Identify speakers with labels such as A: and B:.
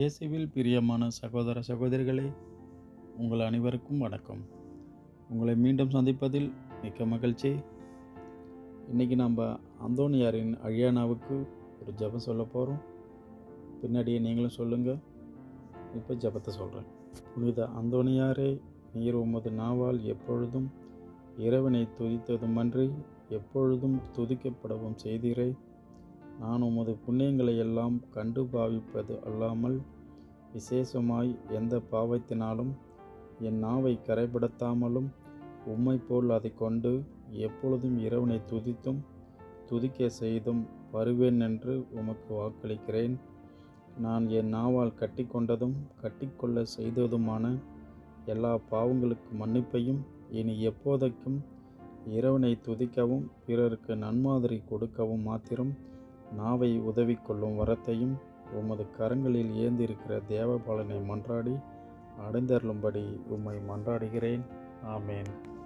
A: இயேசுவில் பிரியமான சகோதர சகோதரிகளே உங்கள் அனைவருக்கும் வணக்கம். உங்களை மீண்டும் சந்திப்பதில் மிக்க மகிழ்ச்சி. இன்றைக்கி நம்ம அந்தோனியாரின் அழியானாவுக்கு ஒரு ஜெபம் சொல்ல போகிறோம் பின்னாடியே நீங்களும் சொல்லுங்கள் இப்போ ஜெபத்தை சொல்கிறேன் புனித அந்தோனியாரே நீர் உமது நாவால் எப்பொழுதும் இறைவனை துதித்ததுமன்றி எப்பொழுதும் துதிக்கப்படவும் செய்தீரை. நான் உமது புண்ணியங்களை எல்லாம் கண்டு பாவிப்பது அல்லாமல் விசேஷமாய் எந்த பாவத்தினாலும் என் நாவை கரைப்படுத்தாமலும் உம்மை போல் அதை கொண்டு எப்பொழுதும் இறைவனை துதித்தும் துதிக்க செய்தும் வருவேன் என்று உமக்கு வாக்களிக்கிறேன். நான் என் நாவால் கட்டிக்கொண்டதும் கட்டிக்கொள்ள செய்ததுமான எல்லா பாவங்களுக்கு மன்னிப்பையும் இனி எப்போதைக்கும் இறைவனை துதிக்கவும் பிறருக்கு நன்மாதிரி கொடுக்கவும் மாத்திரம் நாவை உதவி கொள்ளும் வரத்தையும் உமது கரங்களில் ஏந்திருக்கிற தேவபாலனை மன்றாடி அடைந்தருளும்படி உம்மை மன்றாடுகிறேன். ஆமேன்.